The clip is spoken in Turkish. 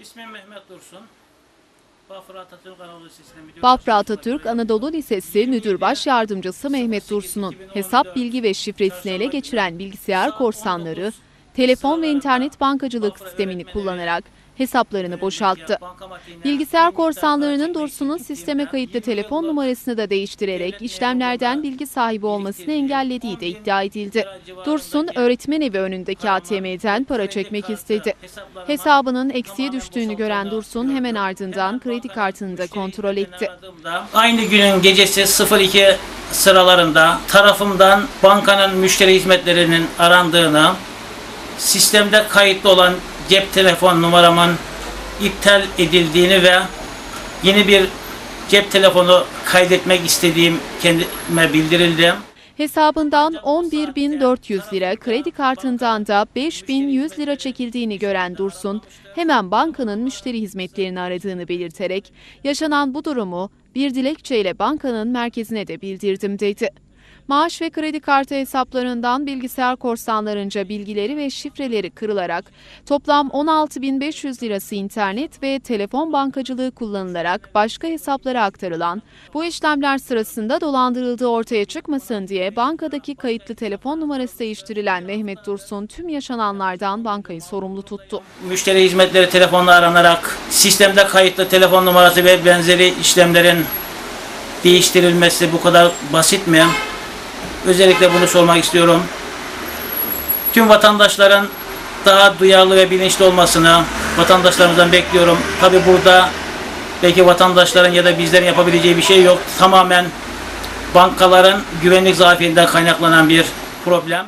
İsmim Mehmet Dursun. Bafra Atatürk Anadolu Lisesi'nde müdür Bafra Atatürk. Anadolu Lisesi Müdür Baş Yardımcısı Mehmet Dursun'un hesap bilgi ve şifresini ele geçiren bilgisayar korsanları, telefon ve internet bankacılık sistemini kullanarak hesaplarını boşalttı. Bilgisayar korsanlarının Dursun'un sisteme kayıtlı telefon numarasını da değiştirerek işlemlerden bilgi sahibi olmasını engellediği de iddia edildi. Dursun, öğretmen evi önündeki ATM'den para çekmek istedi. Hesabının eksiye düştüğünü gören Dursun hemen ardından kredi kartını da kontrol etti. Aynı günün gecesi 02 sıralarında tarafımdan bankanın müşteri hizmetlerinin arandığını, sistemde kayıtlı olan cep telefon numaramın iptal edildiğini ve yeni bir cep telefonu kaydetmek istediğim kendime bildirildi. Hesabından 11.400 lira, kredi kartından da 5.100 lira çekildiğini gören Dursun, hemen bankanın müşteri hizmetlerini aradığını belirterek, yaşanan bu durumu bir dilekçeyle bankanın merkezine de bildirdim dedi. Maaş ve kredi kartı hesaplarından bilgisayar korsanlarınca bilgileri ve şifreleri kırılarak toplam 16.500 lirası internet ve telefon bankacılığı kullanılarak başka hesaplara aktarılan, bu işlemler sırasında dolandırıldığı ortaya çıkmasın diye bankadaki kayıtlı telefon numarası değiştirilen Mehmet Dursun tüm yaşananlardan bankayı sorumlu tuttu. Müşteri hizmetleri telefonla aranarak sistemde kayıtlı telefon numarası ve benzeri işlemlerin değiştirilmesi bu kadar basit mi? Özellikle bunu sormak istiyorum. Tüm vatandaşların daha duyarlı ve bilinçli olmasını vatandaşlarımızdan bekliyorum. Tabi burada belki vatandaşların ya da bizlerin yapabileceği bir şey yok. Tamamen bankaların güvenlik zafiyetinden kaynaklanan bir problem.